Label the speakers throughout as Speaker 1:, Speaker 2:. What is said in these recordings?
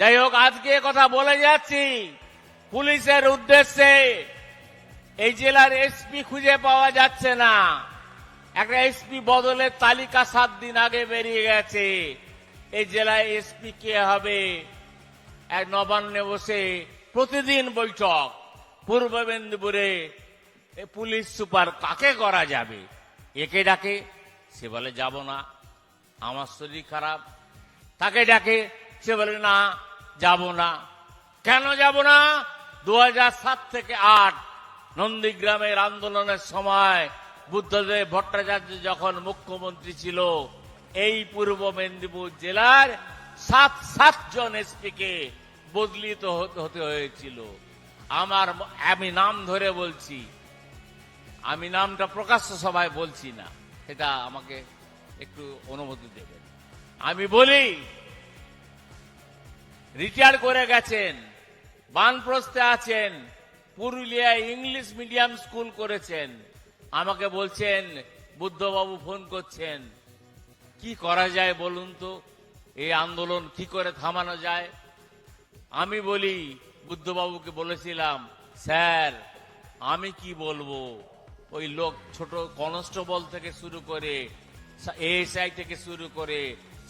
Speaker 1: যাই হোক আজকে কথা বলে যাচ্ছি। পুলিশের উদ্দেশ্যে এই জেলার এসপি খুঁজে পাওয়া যাচ্ছে না। একটা এসপি বদলের তালিকা সাত দিন আগে বেরিয়ে গেছে। এই জেলায় এসপি কে হবে? এক নবান্নে বসে প্রতিদিন বৈঠক। পূর্ব মেদিনীপুরে পুলিশ সুপার কাকে করা যাবে? একে ডাকে, সে বলে, যাব না। আমার শরীর খারাপ। তাকে ডাকে, সে বলে, না যাব না। কেন যাব না? দু থেকে আট নন্দীগ্রামের আন্দোলনের সময় বুদ্ধদেব ভট্টাচার্য যখন মুখ্যমন্ত্রী ছিল, এই পূর্ব মেদিনীপুর জেলার সাত সাতজন এসপিকে বদলিত হতে হয়েছিল। আমার আমি নাম ধরে বলছি, আমি নামটা প্রকাশ্য সভায় বলছি না, সেটা আমাকে একটু অনুমতি দেবেন। আমি বলি রিটায়ার করে গেছেন বানপ্রস্থে আছেন, পুরুলিয়ায় ইংলিশ মিডিয়াম স্কুল করেছেন। আমাকে বলছেন, বুদ্ধবাবু ফোন করছেন, কি করা যায় বলুন তো? এই আন্দোলন কি করে থামানো যায়? আমি বলি, বুদ্ধবাবুকে বলেছিলাম, স্যার, আমি কি বলব? ওই লোক ছোট কনস্টেবল থেকে শুরু করে, এএসআই থেকে শুরু করে,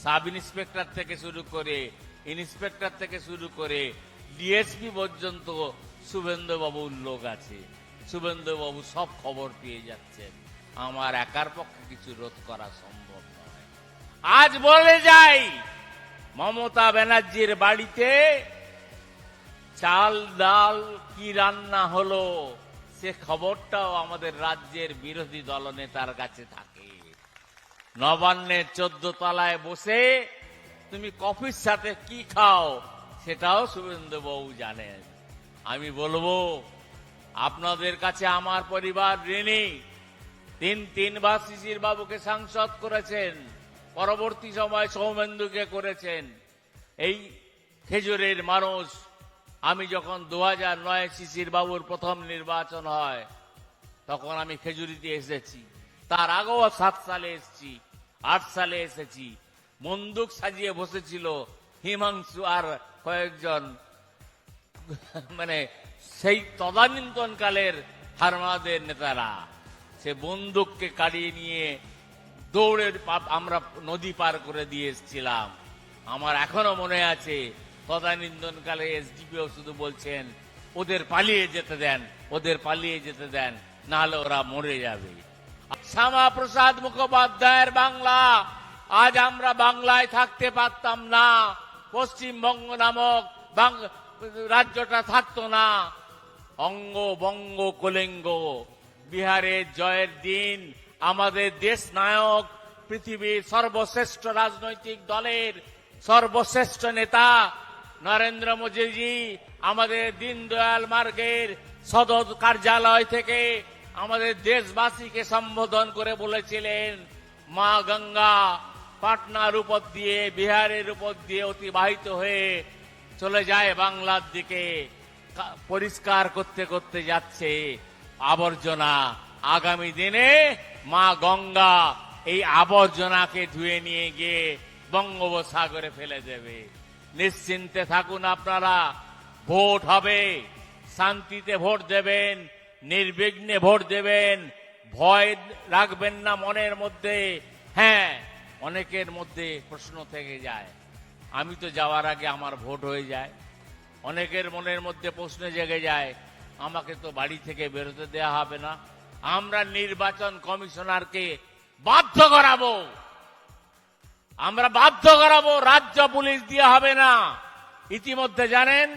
Speaker 1: সাব ইন্সপেক্টর থেকে শুরু করে ইন্সপেক্টর থেকে শুরু করে ডিএসপি পর্যন্ত শুভেন্দু বাবুর লোক আছে। শুভেন্দু বাবু সব খবর পেয়ে যাচ্ছেন। আমার একার পক্ষে কিছু রোধ করা সম্ভব নয়। আজ বলে যাই, মমতা ব্যানার্জির বাড়িতে চাল ডাল কি রান্না হলো, সে খবরটাও আমাদের রাজ্যের বিরোধী দলনেতার কাছে থাকে। নবান্নের চোদ্দ তলায় বসে তুমি কফির সাথে কি খাও সেটাও শুভেন্দু বাবু জানেন। আমি বলব, আপনাদের কাছে আমার পরিবার ঋণী। তিন তিনবার শিশির বাবুকে সাংসদ করেছেন, পরবর্তী সময় সৌমেন্দুকে করেছেন। এই খেজুরের মানুষ আমি যখন দু হাজার নয় শিশির বাবুর প্রথম নির্বাচন হয়, তখন আমি খেজুরিতে এসেছি। তার আগেও সাত সালে এসেছি, আট সালে এসেছি। বন্দুক সাজিয়ে বসেছিল হিমাংশু আর কয়েকজন। মানে সেই তদানীন্তন কালের হারমাদের নেতারা, সে বন্দুককে কাড়িয়ে নিয়ে দৌড়ে পা- আমরা নদী পার করে দিয়ে এসেছিলাম। আমার এখনও মনে আছে তদানীন্তন কালে এসডিপিও শুধু বলছেন, ওদের পালিয়ে যেতে দেন, ওদের পালিয়ে যেতে দেন, নাহলে ওরা মরে যাবে। শ্যামা প্রসাদ মুখোপাধ্যায়ের বাংলা আজ আমরা বাংলায় থাকতে পারতাম না। পশ্চিমবঙ্গ নামক রাজ্যটা থাকতো না। অঙ্গ, বঙ্গ, কলিঙ্গ। বিহারের জয়ের দিন আমাদের দেশ নায়ক, পৃথিবীর সর্বশ্রেষ্ঠ রাজনৈতিক দলের সর্বশ্রেষ্ঠ নেতা নরেন্দ্র মোদীজি আমাদের দীনদয়াল মার্গের সদর কার্যালয় থেকে আমাদের দেশবাসীকে সম্বোধন করে বলেছিলেন, মা গঙ্গা পাটনার উপর দিয়ে, বিহারের উপর দিয়ে অতিবাহিত হয়ে চলে যায় বাংলার দিকে। পরিষ্কার করতে করতে যাচ্ছে আবর্জনা। আগামী দিনে মা গঙ্গা এই আবর্জনাকে ধুয়ে নিয়ে গিয়ে বঙ্গোপসাগরে ফেলে দেবে। নিশ্চিন্তে থাকুন আপনারা, ভোট হবে, শান্তিতে ভোট দেবেন, নির্বিঘ্নে ভোট দেবেন, ভয় রাখবেন না মনের মধ্যে। হ্যাঁ অনেকের মধ্যে প্রশ্ন থেকে যায়, আমি তো যাওয়ার আগে আমার ভোট হয়ে যায়। অনেকের মনের মধ্যে প্রশ্ন জেগে যায়, আমাকে তো বাড়ি থেকে বেরোতে দেয়া হবে না। আমরা নির্বাচন কমিশনারকে বাধ্য করাবো। আমরা বাধ্য করাবো, রাজ্য পুলিশ দিয়ে হবে না। ইতিমধ্যে জানেন,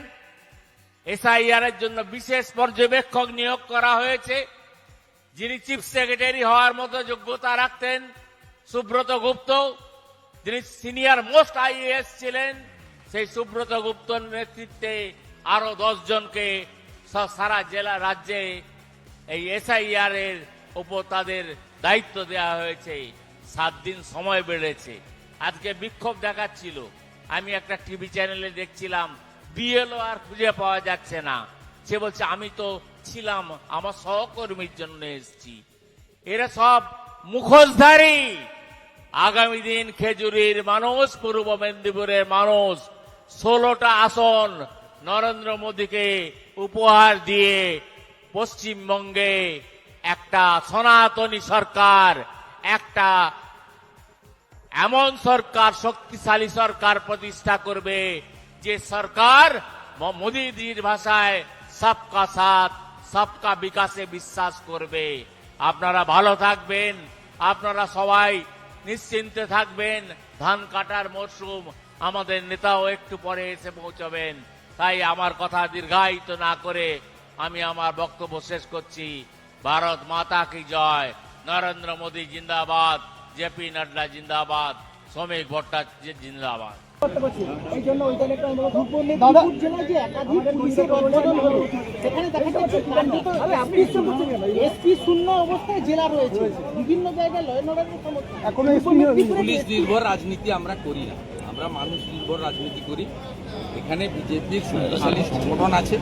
Speaker 1: এসআইআর এর জন্য বিশেষ পর্যবেক্ষক নিয়োগ করা হয়েছে। যিনি চিফ সেক্রেটারি হওয়ার মতো যোগ্যতা রাখতেন সুব্রত গুপ্ত, যিনি সিনিয়র মোস্ট আইএএস ছিলেন, সেই সুব্রত গুপ্তর নেতৃত্বে আরও জনকে সারা জেলা রাজ্যে এই এসআইআর এর উপর তাদের দায়িত্ব দেওয়া হয়েছে। সাত দিন সময় বেড়েছে। আজকে বিক্ষোভ দেখাচ্ছিল। আমি একটা টিভি চ্যানেলে দেখছিলাম। বিএলও আর খুঁজে পাওয়া যাচ্ছে না। সে বলছে, আমি তো ছিলাম, আমার সহকর্মীর জন্য এসেছি। এরা সব মুখোশধারী। আগামী দিন খেজুরির মানুষ পূর্ব মেদিনীপুরের মানুষ ষোলোটা আসন নরেন্দ্র মোদীকে উপহার দিয়ে পশ্চিমবঙ্গে একটা সনাতনী সরকার, একটা এমন সরকার, শক্তিশালী সরকার প্রতিষ্ঠা করবে যে সরকার মোদীজির ভাষায় সবকা সাথ, সবকা বিকাশে বিশ্বাস করবে। আপনারা ভালো থাকবেন। আপনারা সবাই নিশ্চিন্তে থাকবেন। ধান কাটার মরশুম আমাদের নেতাও একটু পরে এসে পৌঁছবেন। তাই আমার কথা দীর্ঘায়িত না করে আমি আমার বক্তব্য শেষ করছি। ভারত মাতা কি জয়? নরেন্দ্র মোদী জিন্দাবাদ জেপি নাড্ডা জিন্দাবাদ, শ্রমিক ভট্টাচার্য জিন্দাবাদ।
Speaker 2: পুলিশ নির্ভর রাজনীতি আমরা করি না। আমরা মানুষ নির্ভর রাজনীতি করি। এখানে বিজেপির শক্তিশালী সংগঠন আছে।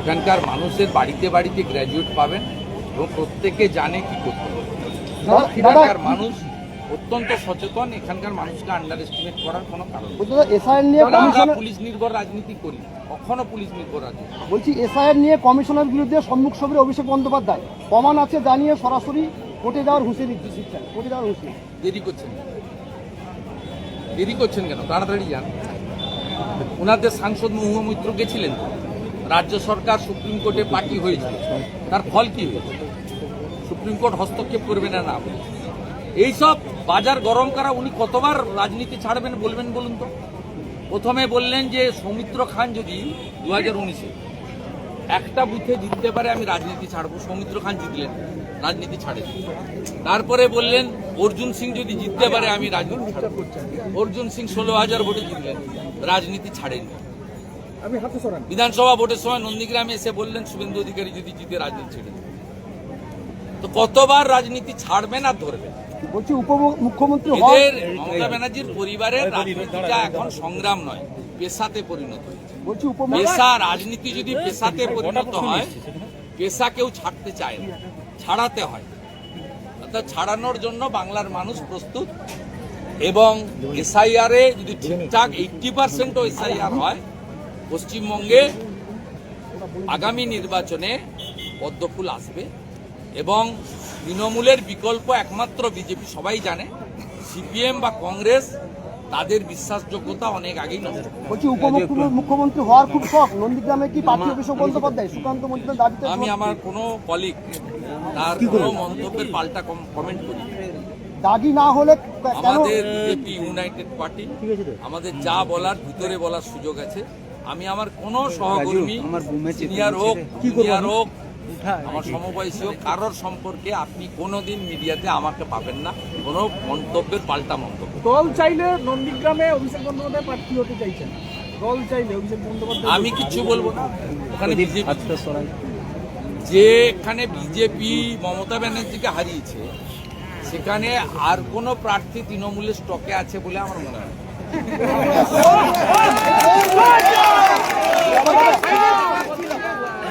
Speaker 2: এখানকার মানুষের বাড়িতে বাড়িতে গ্র্যাজুয়েট পাবেন এবং প্রত্যেকে জানে কি করতে হবে। এখানকার মানুষ অত্যন্ত সচেতন এখানকার মানুষকে আন্ডার এস্টিমেট করার কোনো কারণ।
Speaker 3: নিয়ে
Speaker 2: আমরা পুলিশ নির্ভর রাজনীতি করি কখনো পুলিশ নির্ভর রাজনীতি
Speaker 3: বলছি এসআইআর নিয়ে কমিশনের বিরুদ্ধে সম্মুখ সবরে অভিষেক বন্দ্যোপাধ্যায় প্রমাণ আছে জানিয়ে সরাসরি কোর্টে যাওয়ার হুঁশিয়ারি দিচ্ছেন কোর্টে যাওয়ার হুঁশিয়ারি।
Speaker 2: দেরি করছেন দেরি করছেন কেন? তাড়াতাড়ি যান। ওনাদের সাংসদ মহুয়া মৈত্র গেছিলেন রাজ্য সরকার সুপ্রিম কোর্টে পার্টি হয়েছে। তার ফল কি হয়েছে? সুপ্রিম কোর্ট হস্তক্ষেপ করবে না না এইসব বাজার গরম করা, উনি কতবার রাজনীতি ছাড়বেন বলবেন বলুন তো? প্রথমে বললেন যে সৌমিত্র খান যদি দু হাজার উনিশে একটা বুথে জিততে পারে, আমি রাজনীতি ছাড়বো। সৌমিত্র খান জিতলেন, রাজনীতি ছাড়েন তারপরে বললেন, অর্জুন সিং যদি জিততে পারে, আমি রাজনীতি অর্জুন সিং ষোলো হাজার ভোটে জিতলেন, রাজনীতি ছাড়েন। বিধানসভা ভোটের সময় নন্দীগ্রামে এসে বললেন, শুভেন্দু অধিকারী যদি জিতে, রাজনীতি ছেড়ে। তো কতবার রাজনীতি ছাড়বেন আর ধরবেন?
Speaker 3: বলছি উপ মুখ্যমন্ত্রী
Speaker 2: এদের মমতা ব্যানার্জির পরিবারের রাজনীতিটা এখন সংগ্রাম নয় পেশাতে পরিণত
Speaker 3: বলছি
Speaker 2: পেশা রাজনীতি যদি পেশাতে পরিণত হয় পেশা কেউ ছাড়তে চায় না ছাড়াতে হয়। অর্থাৎ ছাড়ানোর জন্য বাংলার মানুষ প্রস্তুত এবং এসআইআর যদি ঠিকঠাক এইটটি পার্সেন্টও এসআইআর হয় পশ্চিমবঙ্গে আগামী নির্বাচনে পদ্মফুল আসবে এবং তৃণমূলের বিকল্প একমাত্র বিজেপি সবাই জানে। সিপিএম বা কংগ্রেস তাদের বিশ্বাসযোগ্যতা অনেক আগেই নষ্ট।
Speaker 3: বলছি মুখ্যমন্ত্রী হওয়ার খুব শখ। নন্দীগ্রামে কি প্রার্থী অভিষেক বন্দ্যোপাধ্যায় সুকান্ত মজুমদার দাবিতে
Speaker 2: আমি আমার কোনো কলিগ তার কোনো মন্তব্যের পাল্টা কম- কমেন্ট করি।
Speaker 3: দাগি না হলে
Speaker 2: আমাদের বিজেপি ইউনাইটেড পার্টি আমাদের যা বলার ভিতরে বলার সুযোগ আছে। আমি আমার কোনো সহকর্মী সিনিয়র হোক জুনিয়র হোক আমার সমবয়সী হোক কারোর সম্পর্কে আপনি কোনোদিন মিডিয়াতে আমাকে পাবেন না। কোনো মন্তব্যের পাল্টা মন্তব্য।
Speaker 4: দল চাইলে নন্দীগ্রামে অভিষেক বন্দ্যোপাধ্যায় প্রার্থী হতে চাইছেন। দল চাইলে অভিষেক বন্দ্যোপাধ্যায়
Speaker 2: আমি কিচ্ছু বলব না। ওখানে যে এখানে বিজেপি মমতা ব্যানার্জিকে হারিয়েছে সেখানে আর কোনো প্রার্থী তৃণমূলের স্টকে আছে বলে আমার মনে হয়।